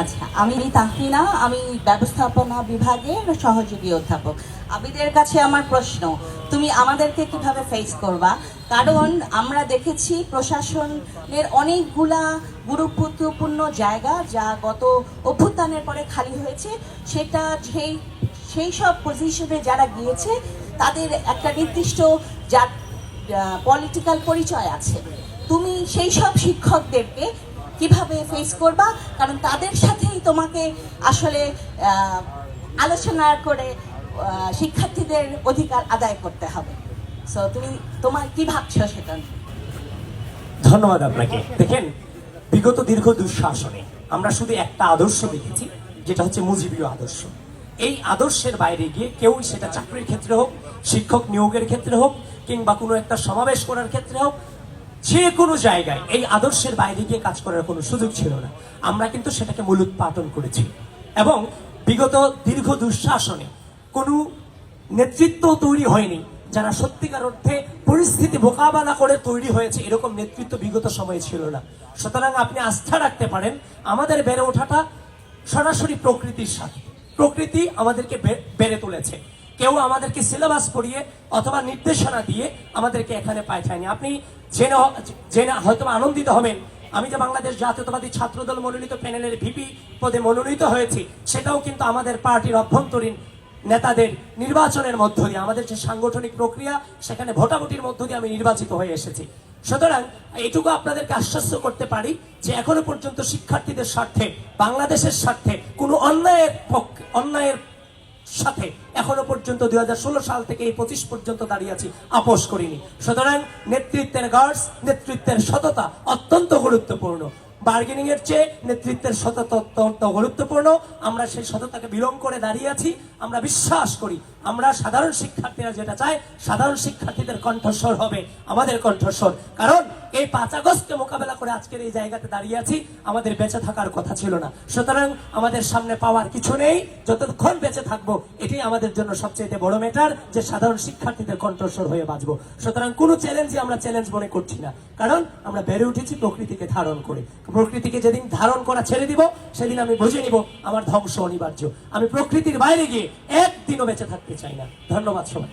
আচ্ছা আমি তাহমিনা, আমি ব্যবস্থাপনা বিভাগের সহযোগী অধ্যাপক। আবিদের কাছে আমার প্রশ্ন, তুমি আমাদেরকে কীভাবে ফেস করবা? কারণ আমরা দেখেছি প্রশাসনের অনেকগুলা গুরুত্বপূর্ণ জায়গা যা গত অভ্যুত্থানের পরে খালি হয়েছে। সেটা সেই সেই সব পজিশনে যারা গিয়েছে, তাদের একটা নির্দিষ্ট যা পলিটিক্যাল পরিচয় আছে। তুমি সেই সব শিক্ষকদেরকে কীভাবে ফেস করবা? কারণ তাদের সাথেই তোমাকে আসলে আলোচনা করে শিক্ষার্থীদের অধিকার আদায় করতে হবে। সো তুমি তোমার কি ভাবছ সেটা ধন্যবাদ আপনাকে। দেখেন, বিগত দীর্ঘ দুঃশাসনে আমরা শুধু একটা আদর্শ দেখেছি, যেটা হচ্ছে মুজিবীয় আদর্শ। এই আদর্শের বাইরে গিয়ে কেউ সেটা চাকরির ক্ষেত্রে হোক, শিক্ষক নিয়োগের ক্ষেত্রে হোক, কিংবা কোনো একটা সমাবেশ করার ক্ষেত্রে হোক যে কোনো জায়গায় এই আদর্শের বাইরে গিয়ে কাজ করার কোনো সুযোগ ছিল না। আমরা কিন্তু সেটাকে মূলোৎপাটন করেছি। এবং বিগত দীর্ঘ দুঃশাসনে কোনো নেতৃত্ব তৈরি হয়নি, যারা সত্যিকার অর্থে পরিস্থিতি মোকাবেলা করে তৈরি হয়েছে, এরকম নেতৃত্ব বিগত সময়ে ছিল না। সুতরাং আপনি আস্থা রাখতে পারেন, আমাদের বেড়ে ওঠাটা সরাসরি প্রকৃতির সাথে। প্রকৃতি আমাদেরকে বেড়ে তুলেছে। কেউ আমাদেরকে সিলেবাস পড়িয়ে অথবা নির্দেশনা দিয়ে আমাদেরকে এখানে পাঠায়নি। আপনি জেনে জেনে হয়তো আনন্দিত হবেন। আমি যে বাংলাদেশ জাতীয়তাবাদী ছাত্রদল মনোনীত প্যানেলের ভিপি পদে মনোনীত হয়েছি, সেটাও কিন্তু আমাদের পার্টির অভ্যন্তরীণ নেতাদের নির্বাচনের মধ্য দিয়ে, আমাদের যে সাংগঠনিক প্রক্রিয়া, সেখানে ভোটাভুটির মধ্য দিয়ে আমি নির্বাচিত হয়ে এসেছি। সুতরাং এইটুকু আপনাদেরকে আশ্বস্ত করতে পারি যে এখনও পর্যন্ত শিক্ষার্থীদের স্বার্থে, বাংলাদেশের স্বার্থে কোনো অন্যায়ের পক্ষে অন্যায়ের সাথে এখনও পর্যন্ত দু হাজার ষোলো সাল থেকে এই পঁচিশ পর্যন্ত দাঁড়িয়ে আছি, আপোষ করিনি। সুতরাং নেতৃত্বের গার্ডস নেতৃত্বের সততা অত্যন্ত গুরুত্বপূর্ণ। বার্গেনিং এর চেয়ে নেতৃত্বের সততা অত্যন্ত গুরুত্বপূর্ণ। আমরা সেই সততাকে বিলং করে দাঁড়িয়ে আছি, আমরা বিশ্বাস করি। আমরা সাধারণ শিক্ষার্থীরা যেটা চাই সাধারণ শিক্ষার্থীদের কণ্ঠস্বর হবে, আমাদের কণ্ঠস্বর। কারণ এই পাঁচ আগস্টকে মোকাবেলা করে আজকের এই জায়গাতে দাঁড়িয়ে আছি, আমাদের বেঁচে থাকার কথা ছিল না। সুতরাং আমাদের সামনে পাওয়ার কিছু নেই, যতক্ষণ বেঁচে থাকব, এটাই আমাদের জন্য সবচেয়ে বড় ম্যাটার যে সাধারণ শিক্ষার্থীদের কণ্ঠস্বর হয়ে বাঁচবো। সুতরাং কোনো চ্যালেঞ্জই আমরা চ্যালেঞ্জ মনে করছি না, কারণ আমরা বেড়ে উঠেছি প্রকৃতিকে ধারণ করে। প্রকৃতিকে যেদিন ধারণ করা ছেড়ে দিব, সেদিন আমি বুঝে নিব আমার ধ্বংস অনিবার্য। আমি প্রকৃতির বাইরে গিয়ে একদিনও বেঁচে থাকতে চাই না। ধন্যবাদ সবাই